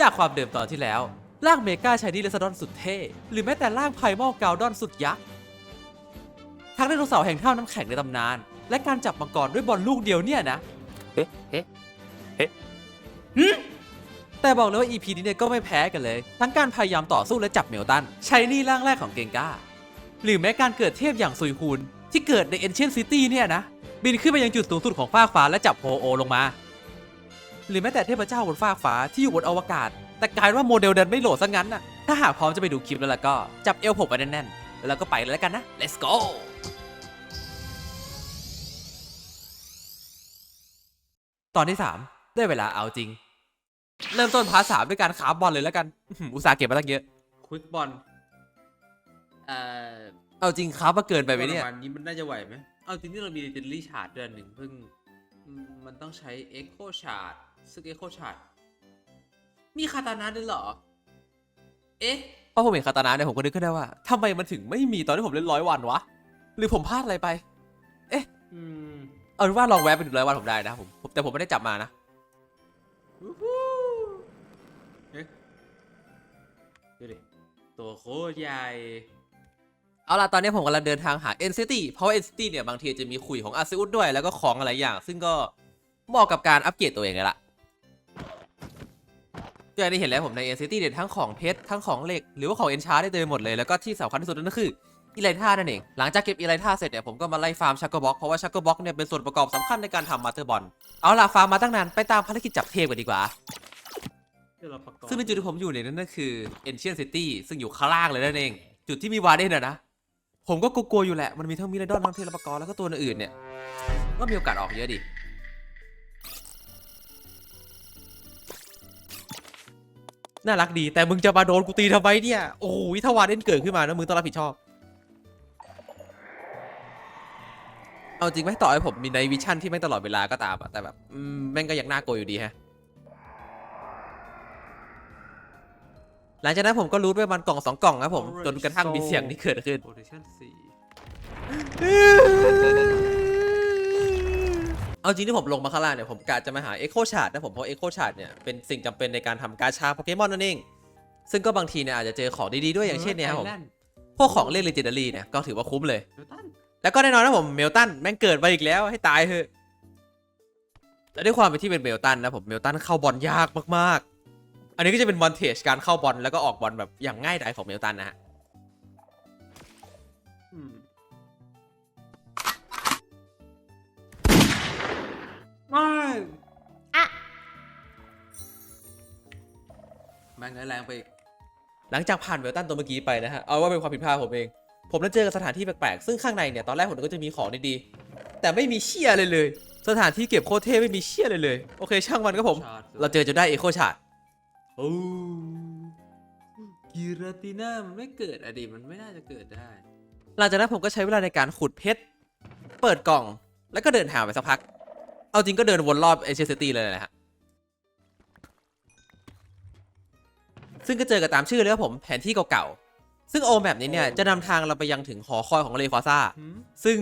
จากความเดิมตอนที่แล้ว ร่างเมกาชายนี่เลสดอนสุดเท่ หรือแม้แต่ร่างไพมอลกาวดอนสุดยักษ์ ทั้งไดโนเสาร์แห่งท่าน้ำแข็งในตำนาน และการจับมังกรด้วยบอลลูกเดียวเนี่ยนะเอ๊ะเอ๊ะแต่บอกเลยว่า EP นี้เนี่ยก็ไม่แพ้กันเลย ทั้งการพยายามต่อสู้และจับเมลตันใช้นี่ร่างแรกของเกงกาหรือแม้การเกิดเทพอย่างซุยฮูนที่เกิดใน Ancient City เนี่ยนะ บินขึ้นไปยังจุดสูงสุดของฟากฟ้าและจับโฮโอลงมา หรือแม้แต่เทพเจ้าบนฟากฟ้าที่อยู่บนอวกาศ แต่กลายว่าโมเดลเดินไม่โหลดซะงั้นน่ะถ้าหากพร้อมจะไปดูคลิปแล้วล่ะก็จับเอวผมไปแน่นๆแล้วเราก็ไปเลยแล้วกันนะ let's go ตอนที่ 3 ได้เวลาเอาจริง เริ่มต้นพาร์ทสามด้วยการคาบบอลเลยแล้วกันอื้อหืออุตส่าห์เก็บมาตั้งเยอะควิกบอลเอ่อเอาจริงคาบมาเกินไปไหมเนี่ยประมาณนี้มันน่าจะไหวไหมเอาจริงที่เรามีเจนลี่ชาร์ดเดือนหนึ่งเพิ่งอืมมันต้องใช้ Echo Shard ซึ่ง Echo Shard มีคาตานะด้วยเหรอ เอ๊ะ พอผมเห็นคาตานะเนี่ยผมก็นึกขึ้นได้ว่าทำไมมันถึงไม่มีตอนที่ผมเล่นร้อยวันวะ หรือผมพลาดอะไรไปอืมเอาเป็นว่าลองแวะไปดูร้อยวันผมได้นะผมผมแต่ผมไม่ได้จับมานะ วู้ฮู้เอ๊ะดูดิ ตัวโคตรใหญ่ เอาล่ะ ตอนนี้ผมกำลังเดินทางหา n c t เพราะว่า n c t เนี่ย บางทีจะมีคุยของอาซิอุสด้วย แล้วก็ของอะไรอย่าง ซึ่งก็เหมาะกับการอัปเกรดตัวเองเลยล่ะก็ อย่างที่เห็นแล้วผมใน n c t เนี่ยทั้งของเพชรทั้งของเหล็ก หรือว่าของเอนชาร์ได้เต็มไปหมดเลยแล้วก็ที่สำคัญที่สุดนั่นก็คืออีไลท่านั่นเอง หลังจากเก็บอีไลท่าเสร็จเนี่ยผมก็มาไล่ฟาร์มชักเกอร์บ็อกเพราะว่าชักเกอร์บ็อกเนี่ยเป็นส่วนประกอบสำคัญในการทำมาเตอร์บอลเอาล่ะฟาร์มมาตั้งนานไปตามภารกิจจับเทพกันดีกว่าเดี๋ยวเราประกอบซึ่งในจุดที่ผมอยู่เนี่ยนั่นก็คือ Ancient City ซึ่งอยู่ข้างล่างเลยนั่นเอง จุดที่มีวาเดนอะนะ ผมก็กลัวๆอยู่แหละ มันมีทั้งมิราดอนทั้งเทเลปากรแล้วก็ตัวอื่นๆเนี่ย ก็มีโอกาสออกเยอะดิ น่ารักดี แต่มึงจะมาโดนกูตีทำไมเนี่ย โอ้ยถ้าวาเดนเกิดขึ้นมานะมึงต้องรับผิดชอบ เอาจริงไหมต่อให้ผมมีในวิชั่นที่ไม่งตลอดเวลาก็ตามอะแต่แบบอืมแม่งก็ยังน่ากลัวอยู่ดีฮะ หลังจากนั้นผมก็รู้ด้วยมันกล่องสองกล่องครับผม จนกระทั่งมีเสียงที่เกิดขึ้นโปรดิชั่นสี่ เอาจริงที่ผมลงมาข้างล่างเนี่ยผมกะจะมาหา Echo Shard นะผมเพราะ Echo Shard เนี่ยเป็นสิ่งจำเป็นในการทำกาชาโปเกมอนนั่นเอง ซึ่งก็บางทีเนี่ยอาจจะเจอของดีๆด้วยอย่างเช่นเนี่ยครับผมไอแลนด์พวกของเล่น Legendary เนี่ยก็ถือว่าคุ้มเลยนิวตันแล้วก็แน่นอนนะผมเมลตันแม่งเกิดมาอีกแล้วให้ตายเถอะและด้วยความเป็นที่เป็นเมลตันนะผมเมลตันเข้าบอลยากมากๆ อันนี้ก็จะเป็นวันเทจการเข้าบอลแล้วก็ออกบอลแบบอย่างง่ายดายของเมลตันนะฮะ ไม่อะแม่งแรงไปอีกหลังจากผ่านเวลตันตัวเมื่อกี้ไปนะฮะ เอาว่าเป็นความผิดพลาดผมเอง ผมได้เจอกับสถานที่แปลกๆ ซึ่งข้างในเนี่ย ตอนแรกผมก็จะมีของดีๆ แต่ไม่มีเชี่ยเลยเลย สถานที่เก็บโคตรเท่ไม่มีเชี่ยเลยเลย โอเค ช่างมันก็ผมชาร์จเราเจอจนได้เอโคชาร์ดโอ้กิราติน่ามันไม่เกิดอะดิมันไม่น่าจะเกิดได้ หลังจากนั้นผมก็ใช้เวลาในการขุดเพชร เปิดกล่อง แล้วก็เดินหาไปสักพัก เอาจริงก็เดินวนรอบเอเชียซิตี้เลยนะฮะ ซึ่งก็เจอกับตามชื่อเลยครับผมแผนที่เก่าๆ ซึ่งโอมแบบนี้เนี่ยโอ้จะนำทางเราไปยังถึงหอคอยของเลฟาซ่าหืมซึ่ง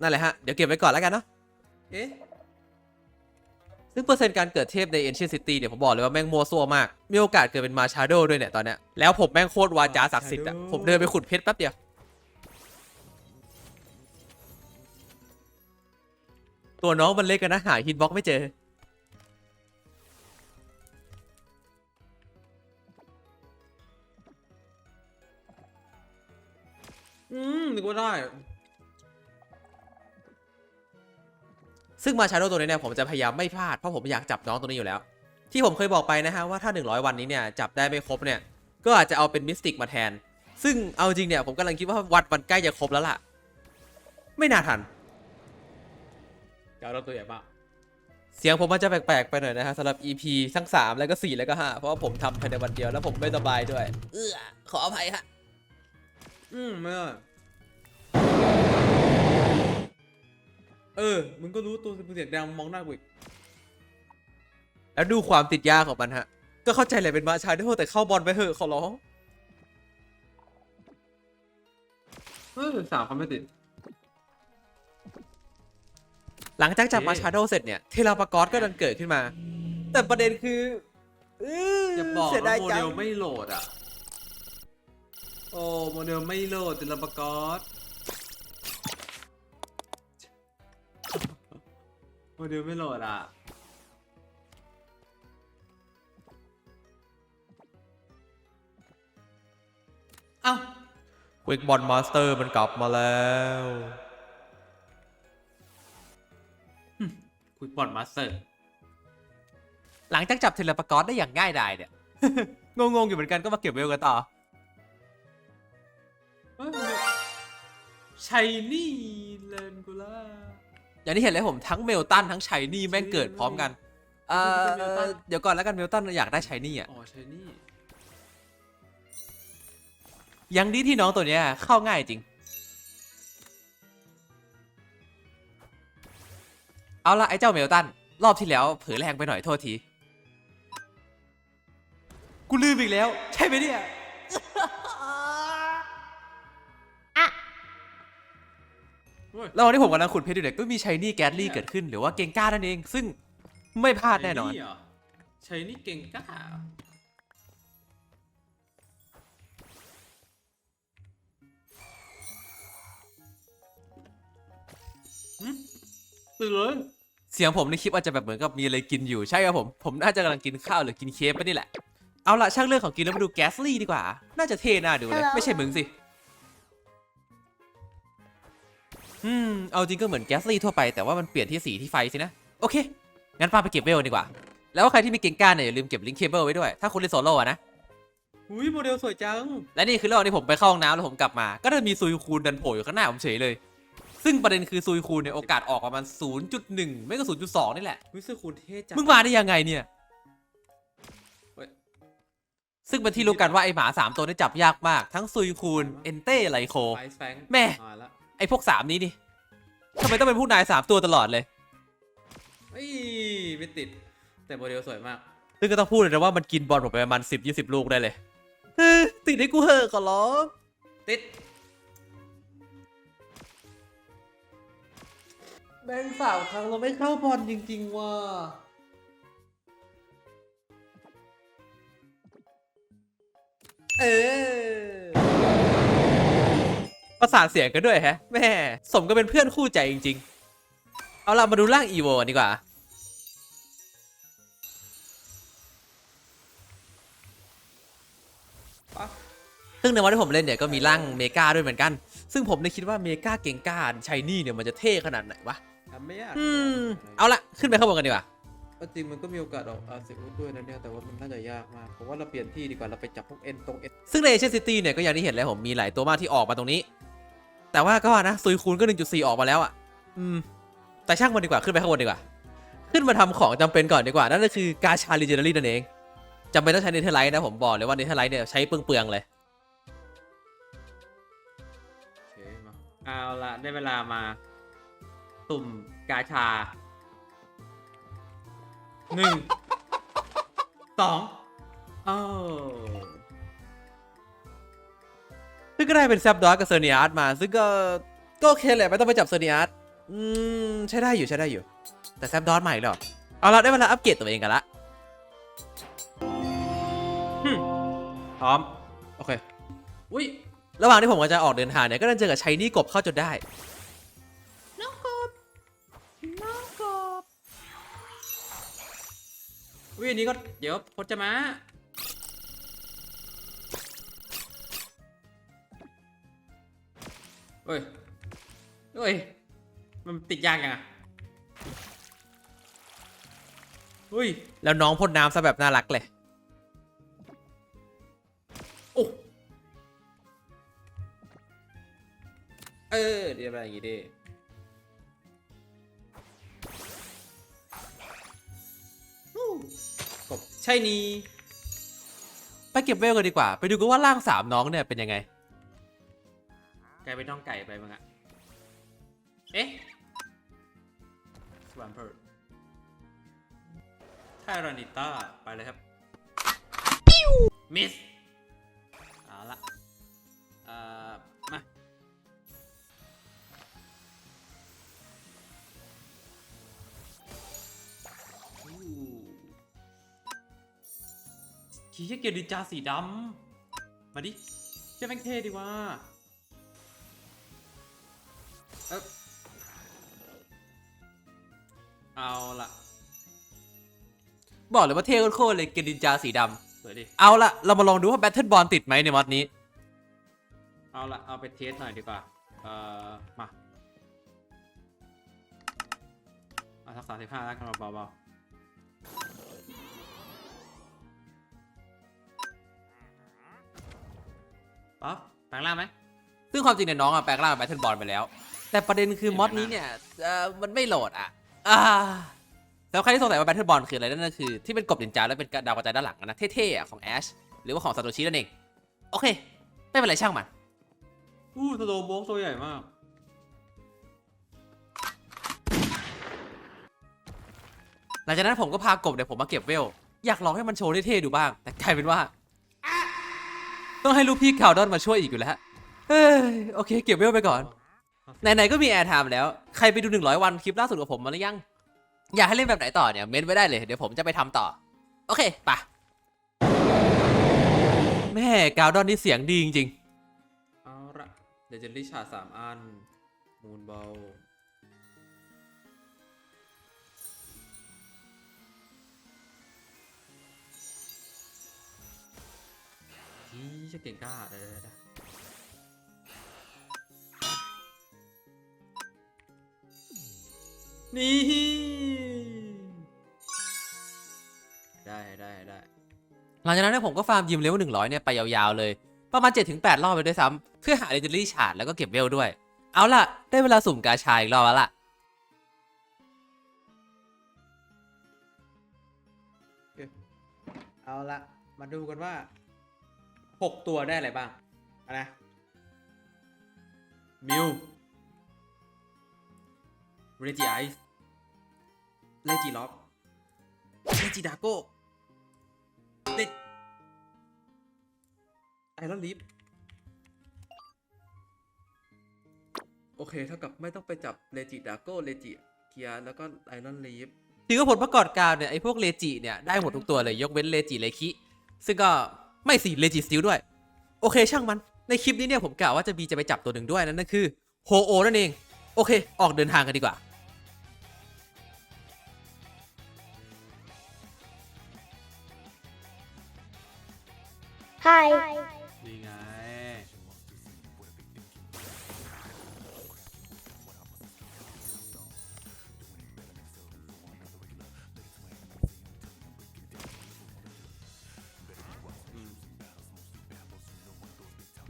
นั่นแหละฮะ เดี๋ยวเก็บไว้ก่อนแล้วกันเนาะ เอ๊ะ ซึ่งเปอร์เซ็นต์การเกิดเทพใน Ancient City เนี่ยผมบอกเลยว่าแม่งมัวซัวมาก มีโอกาสเกิดเป็นมาชาโดด้วยเนี่ยตอนเนี้ย แล้วผมแม่งโคตรวาจาศักดิ์สิทธิ์อะผมเดินไปขุดเพชรแป๊บเดียว ตัวน้องมันเล็กกันนะหาฮิตบ็อกไม่เจอ อืมนึกว่าได้ ซึ่งมาชาโดตัวนี้เนี่ยผมจะพยายามไม่พลาดเพราะผมอยากจับน้องตัวนี้อยู่แล้ว ที่ผมเคยบอกไปนะฮะว่าถ้า 100 วันนี้เนี่ยจับได้ไม่ครบเนี่ย ก็อาจจะเอาเป็นมิสติกมาแทน ซึ่งเอาจริงเนี่ยผมกำลังคิดว่าวัดวันใกล้จะครบแล้วล่ะ ไม่น่าทัน ดี๋ยวเราตัวใหญ่มากเสียงผมมันจะแปลกๆไปหน่อยนะฮะสำหรับ EP ทั้ง 3 แล้วก็ 4 แล้วก็ 5 เพราะว่าผมทำภายในวันเดียวแล้วผมไม่สบายด้วย เอื้อขออภัยฮะ อืมไม่ได้เออ มึงก็รู้ตัวเสียงดังมองหน้ากูอีกแล้วดูความติดยากของมันฮะ ก็เข้าใจแหละเป็นมาชาโดแต่เข้าบอลไปเถอะขอร้องเออสามเขาไม่ติด หลังจากจับโอเคมาชาโดเสร็จเนี่ย เทเลปากอสก็ดันเกิดขึ้นมา แต่ประเด็นคืออย่าบอกเสียว่าดายโมจัเดงลไม่โหลดอะ โอ้โมเดลไม่โหลดติลปกอสโมเดลไม่โหลดอะ เอ้า ควิกบอลมาสเตอร์มันกลับมาแล้ว คุยบอลมาสเตอร์ หลังจากจับเทเลปากอสได้อย่างง่ายดายเนี่ย งงๆอยู่เหมือนกันก็มาเก็บเวลกันต่อชัยนี่เลนกูล่าอย่างที่เห็นเลยผมทั้งเมลตันทั้งชัยนี่แม่งเกิดพร้อมกันเอ่อเมลตันเดี๋ยวก่อนแล้วกันเมลตันอยากได้ชัยนี่อะอ๋อชัยนี่ยังดีที่น้องตัวเนี้ยเข้าง่ายจริง เอาละไอ้เจ้าเมลตัน รอบที่แล้วเผลอแรงไปหน่อยโทษที กูลืมอีกแล้ว ใช่ไหมเนี่ยเฮ้ยแล้ววันที่ผมกำลังขุดเพชรอยู่เนี่ยก็มีชัยนี่แกสลี่เกิดขึ้นหรือว่าเกงก้านั่นเอง ซึ่งไม่พลาดแน่นอนชัยเหรชัยนี่เก่งกล้า ตื่นเลยเสียงผมในคลิปอาจจะแบบเหมือนกับมีอะไรกินอยู่ใช่ครับผมผมน่าจะกำลังกินข้าวหรือกินเค้กไปนี่แหละเอาละช่างเรื่องของกินแล้วมาดูแกสลี่ดีกว่า น่าจะเท่น่าดูเลย Hello ไม่ใช่มึงสิอืมเอาจริงก็เหมือนแกสลี่ทั่วไปแต่ว่ามันเปลี่ยนที่สีที่ไฟสินะ โอเค งั้นป้าไปเก็บเวลดีกว่า แล้วใครที่มีเก่งก้านเนี่ยอย่าลืมเก็บลิงก์เคเบิลไว้ด้วย ถ้าคุณเล่นโซโล่อะนะอุ้ยโมเดลสวยจัง และนี่คือระหว่างที่ผมไปเข้าห้องน้ำแล้วผมกลับมา ก็จะมีซุยคูนดันโผล่อยู่ข้างหน้าผมเฉยเลย ซึ่งประเด็นคือซุยคูนเนี่ยโอกาสออกประมาณ 0.1 ไม่ก็ 0.2 นี่แหละวิสึกคุณเท่จังมึงมาได้ยังไงเนี่ยเฮ้ยซึ่งเป็นที่รู้กันว่าไอหมา 3 ตัวนี่จับยากมาก ทั้งซุยคูนเอนเต้ไลโคไอซ์แฟงแม่มาแล้วไอพวก 3 นี้นี่ทำไมต้องเป็นผู้นาย 3 ตัวตลอดเลยเอ้ยไม่ติด แต่โมเดลสวยมาก ซึ่งก็ต้องพูดเลยนะว่ามันกินบอลผมไปประมาณ10-20 ลูกได้เลยเฮ้ยติดให้กูเหอะขอร้องติด แบงสาวครั้งเราไม่เข้าบอลจริง ๆ ว่ะเออประสานเสียงกันด้วยแฮะ แม่ สมก็เป็นเพื่อนคู่ใจจริง ๆ เอาล่ะมาดูร่างอีโวดีกว่า ซึ่งในวันที่ผมเล่นเนี่ยก็มีร่างเมกาด้วยเหมือนกัน ซึ่งผมเลยคิดว่าเมกาเก่งกาชายนี่เนี่ยมันจะเท่ขนาดไหนวะ ไม่ยากอืมเอาละขึ้นไปข้างบนกันดีกว่าเอาจริงมันก็มีโอกาสออกอาซิอุสด้วยนะเนี่ยแต่ว่ามันน่าจะยากมากผมว่าเราเปลี่ยนที่ดีกว่าเราไปจับพวกเอ็นตรงเอ็นซึ่งในเอเชียซิตี้เนี่ยก็อย่างที่เห็นแล้วผมมีหลายตัวมากที่ออกมาตรงนี้ แต่ว่าก็ว่านะซุยคูนก็ 1.4 ออกมาแล้วอะอืมแต่ช่างมันดีกว่าขึ้นไปข้างบนดีกว่า ขึ้นมาทำของจำเป็นก่อนดีกว่านั่นก็คือกาชาลีเจเนอรี่นั่นเองจำเป็นต้องใช้เนเธอร์ไลท์นะผมบอกเลยว่าเนเธอร์ไลท์เนี่ยใช้เปลืองๆเลยโอเคมาเอาละได้เวลามา ตุ่มกาชาหนึ่งสองโอ้ซึ่งก็ได้เป็นแซบดอสกับเซอร์เนียร์ตมา ซึ่งก็ก็โอเคแหละไม่ต้องไปจับเซอร์เนียร์ตอืม ใช้ได้อยู่ใช้ได้อยู่ แต่แซบดอสใหม่หรอเอาละได้เวลาอัปเกรดตัวเองกันละพร้อม โอเค อุ้ยระหว่างที่ผมกำลังจะออกเดินทางเนี่ย ก็ได้เจอกับชัยนี่กบเข้าจนได้ อุ้ยอันนี้ก็เดี๋ยวพจมาเฮ้ยเฮ้ย มันติดยากยังอะเฮ้ย แล้วน้องพ่นน้ำซะแบบน่ารักเลยโอ้เออ เดี๋ยวอะไรอย่างงี้ดิ ใช่นี่ไปเก็บเวลกันดีกว่า ไปดูกันว่าร่างสามน้องเนี่ยเป็นยังไง กลายเป็นน้องไก่ไปมั้งอะเอ๊ะสวมเพิร์ไทรอนิต้าไปเลยครับ มิส ชี้เกียร์ดินจาสีดำ มาดิเจ้าแม่งเท่ดีว่าเอ๊ะเอาละบอกเลยว่าเท่โคตรๆเลยเกนดินจาสีดสวยดิำเอาละเรามาลองดูว่าแบทเทิลบอลติดไหมในมอดนี้ เอาละเอาไปเทสหน่อยดีกว่า เอ่อ มา เอาสักสามสิบห้าแล้วกันเบาๆ ปั๊บแปลงร่างไหมซึ่งความจริงเนี่ยน้องอะแปลงร่างเป็นแบทเทิลบอลไปแล้ว แต่ประเด็นคือมอดนี้เนี่ยเอ่อมันไม่โหลดอะอ่าแล้วใครที่สงสัยว่าแบทเทิลบอลคืออะไรนั่นก็คือที่เป็นกบนินจาแล้วเป็นดาวกระจายด้านหลังอะนะเท่ๆอะของแอชหรือว่าของซาโตชินั่นเองโอเค ไม่เป็นไรช่างมันอู้สโลโบกตัวใหญ่มากหลังจากนั้นผมก็พากบเนี่ยผมมาเก็บเวล อยากลองให้มันโชว์เท่ๆดูบ้าง แต่กลายเป็นว่า ต้องให้ลูกพี่คาวดอนมาช่วยอีกอยู่แล้วเอ้ยโอเค เก็บเวลไปก่อนไหนๆก็มีแอร์ไทม์แล้วใครไปดู 100 วันคลิปล่าสุดกับผมมาหรือยัง อยากให้เล่นแบบไหนต่อเนี่ยเม้นไว้ได้เลยเดี๋ยวผมจะไปทำต่อ โอเคปะแม่กาวดอนนี่เสียงดีจริงเอาละเดจนลี่ชาสามอัน มูนเบล ฮีจะเก่งกล้าเดี๋ยวๆๆนี่ได้ได้ได้ๆหลังจากนั้นเนยผมก็ฟาร์มยิมเลเวล100เนี่ย ไปยาวๆเลย ประมาณ7-8รอบไปด้วยซ้ำเพื่อหาเลเจนดี้ชาร์ดแล้วก็เก็บเวลด้วย เอาล่ะ ได้เวลาสุ่มกาชาอีกรอบแล้วล่ะเอาละมาดูกันว่า 6ตัวได้อะไรบ้างอะนะมิวเรจิไอซ์เลจิล็อกเลจิดาโก้เลไอรอนลิฟโอเคเท่ากับไม่ต้องไปจับเลจิดาโก้เลจิเกียแล้วก็ไอรอนลิฟถือว่าผลประกอบการเนี่ย ไอ้พวกเลจิเนี่ย ได้หมดทุกตัวเลยยกเว้นเลจิเลคิ ซึ่งก็ ไม่สิเลจิสติลด้วย โอเคช่างมัน ในคลิปนี้เนี่ยผมกะว่าจะมีจะไปจับตัวหนึ่งด้วยนั่นก็คือโฮโอนั่นเอง โอเค ออกเดินทางกันดีกว่า Hi. นี่ไง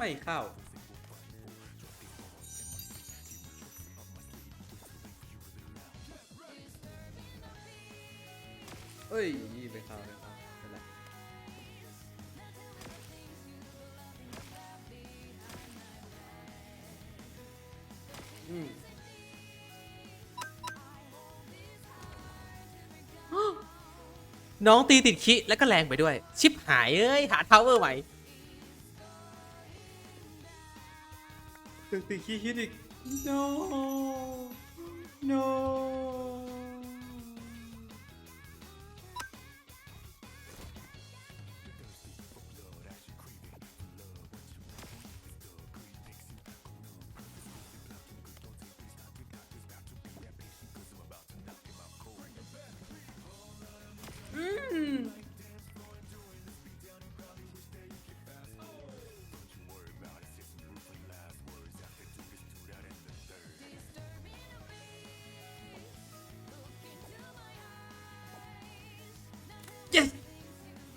ไม่เข้า เอ้ยไม่เข้าไม่เข้าไม่เป็นไรอืมน้องตีติดคิ แล้วก็แรงไปด้วย ชิปหายเอ้ย หาทาวเวอร์ใหม่ ตึกตีขี้คิดอีก no no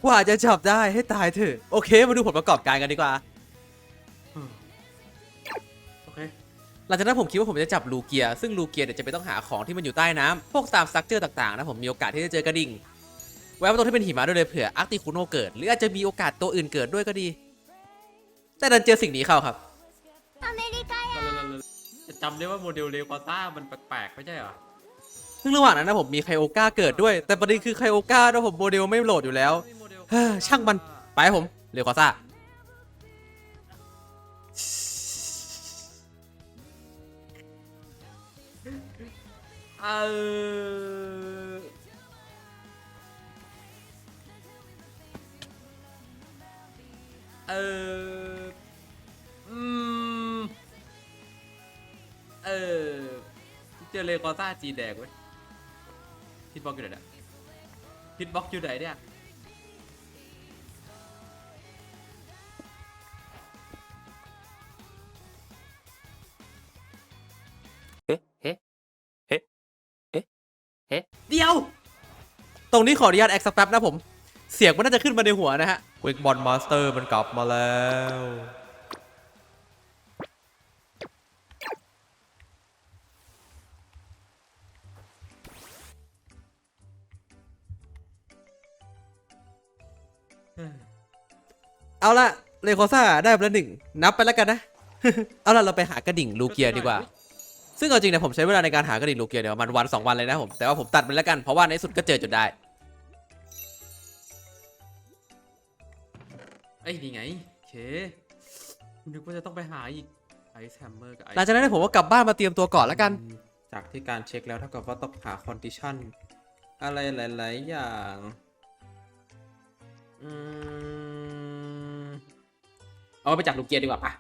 กว่าจะจับได้ให้ตายเถอะ โอเค มาดูผลประกอบการกันดีกว่า โอเค หลังจากนั้นผมคิดว่าผมจะจับลูเกีย ซึ่งลูเกียเนี่ยจะไปต้องหาของที่มันอยู่ใต้น้ำพวกตามสตรัคเจอร์ต่างๆนะผมมีโอกาสที่จะเจอกระดิ่ง แวะมาตัวที่เป็นหิมะด้วยเลยเผื่ออาร์ติคุโนเกิด หรืออาจจะมีโอกาสตัวอื่นเกิดด้วยก็ดี แต่ดันเจอสิ่งนี้เข้าครับจะจำได้ว่าโมเดลเลวาต้ามันแปลกๆไม่ใช่เหรอ ซึ่งระหว่างนั้นนะผมมีไคโอกาเกิดด้วย แต่ประเด็นคือไคโอกานะผมโมเดลไม่โหลดอยู่แล้ว เฮ้อช่างมันไปผมเรียวคอซ่าเออเอออืมเออเจอเลโกต้าจีแดงเว้ยพิทบ็อกอยู่ไหนเนี่ยพิทบ็อกอยู่ไหนเนี่ย ตรงนี้ขออนุญาตแอคสักแป๊บนะผม เสียงมันน่าจะขึ้นมาในหัวนะฮะวิกบอลมาสเตอร์มันกลับมาแล้วเอาละเลโคซ่าได้ไปแล้วหนึ่งนับไปแล้วกันนะ เอาละเราไปหากระดิ่งลูเกียดีกว่า ซึ่งเอาจริงเนี่ยผมใช้เวลาในการหากระดิ่งลูเกียเนี่ยประมาณวันสองวันเลยนะผม แต่ว่าผมตัดไปแล้วกันเพราะว่าในที่สุดก็เจอจนได้ เอ้ยนี่ไงโอเคคุณนึกว่าจะต้องไปหาอีกไอซ์แฮมเมอร์กับไอหลังจากนั้นเนยผมก็กลับบ้านมาเตรียมตัวก่อนแล้วกัน จากที่การเช็คแล้วเท่ากับว่าต้องหาคอนดิชันอะไรหลาย ๆ อย่างอืมเอาไปจากลูกเกียร์ดีกว่าปะ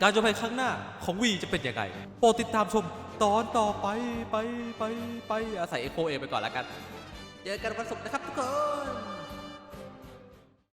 การจบภัยครั้งหน้าของวีจะเป็นยังไงโปรดติดตามชมตอนต่อไปไปไปไปอาศัยเอโคเอไปก่อนแล้วกัน เจอกันวันศุกร์นะครับทุกคน